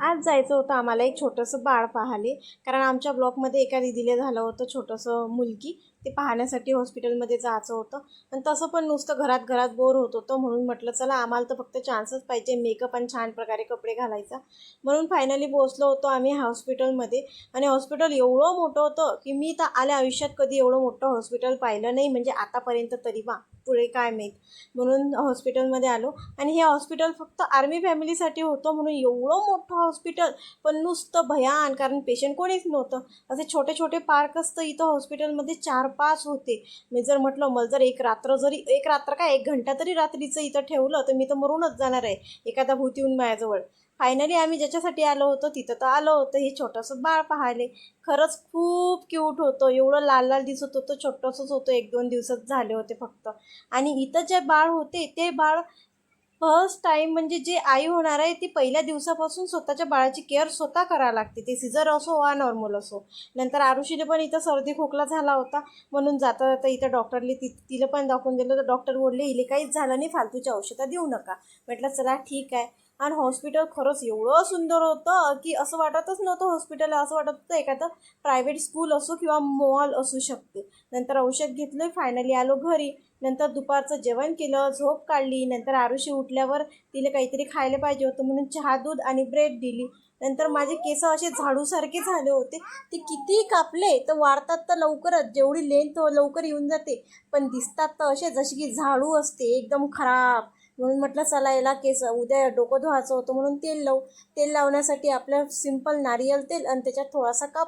आज जायचं होतं आम्हाला एक छोटंसं बाळ पाहाले कारण आमच्या ब्लॉकमध्ये एका दिदीला झालं होतं छोटंसं मुलगी. ते पाहण्यासाठी हॉस्पिटलमध्ये जायचं होतं. आणि तसं पण नुसतं घरात घरात बोर होत होतं. म्हणून म्हटलं चला आम्हाला तर फक्त चान्सच पाहिजे मेकअप आणि छान प्रकारे कपडे घालायचा. म्हणून फायनली पोचलो होतो आम्ही हॉस्पिटलमध्ये. आणि हॉस्पिटल एवढं मोठं होतं की मी तर आल्या आयुष्यात कधी एवढं मोठं हॉस्पिटल पाहिलं नाही. म्हणजे आतापर्यंत तरी बा पुढे काय माहीत. म्हणून हॉस्पिटलमध्ये आलो. आणि हे हॉस्पिटल फक्त आर्मी फॅमिलीसाठी होतं. म्हणून एवढं मोठं हॉस्पिटल पण नुसतं भयान कारण पेशंट कोणीच नव्हतं. असे छोटे छोटे पार्क असतं इथं हॉस्पिटलमध्ये चार पाच होते. मी जर म्हटलं मला जर एक रात्र जरी एक रात्र काय एक घंटा तरी रात्रीचं इथं ठेवलं तर मी तर मरूनच जाणार आहे एखादा भूत येऊन माझ्याजवळ. फायनली आम्ही ज्याच्यासाठी आलो होतो तिथं तर आलो होतं हे छोटंसं बाळ पाहायले खरंच खूप क्यूट होतं एवढं लाल लाल दिसत होतं छोटंसंच होतं एक दोन दिवसात झाले होते फक्त. आणि इथं जे बाळ होते ते बाळ फर्स्ट टाईम म्हणजे जे आई होणार आहे ती पहिल्या दिवसापासून स्वतःच्या बाळाची केअर स्वतः करायला लागते. ते सिजर असो वा नॉर्मल असो. नंतर आरुषीने पण इथं सर्दी खोकला झाला होता. म्हणून जाता जाता इथं डॉक्टरले ति तिला पण दाखवून दिलं. तर डॉक्टर बोलले हिले काहीच झालं नाही फालतूच्या औषधं देऊ नका. म्हटलं चला ठीक आहे. आणि हॉस्पिटल खरंच एवढं सुंदर होतं की असं वाटतच नव्हतं हॉस्पिटल असं वाटत होतं एखादं प्रायव्हेट स्कूल असो किंवा मॉल असू शकते. नंतर औषध घेतलं फायनली आलो घरी. नंतर दुपारचं जेवण केलं झोप काढली. नंतर आरुषी उठल्यावर तिला काहीतरी खायला पाहिजे होतं म्हणून चहा दूध आणि ब्रेड दिली. नंतर माझे केस असे झाडूसारखे झाले होते. ते किती कापले तर वाढतात तर लवकरच. जेवढी लेंथ लवकर येऊन जाते. पण दिसतात तर असे जसे की झाडू असते एकदम खराब. म्हणून म्हटलं चला याला केस उद्या डोकं धुवायचं होतं म्हणून तेल लावू. तेल लावण्यासाठी आपलं सिंपल नारियल तेल आणि त्याच्यात थोडासा काप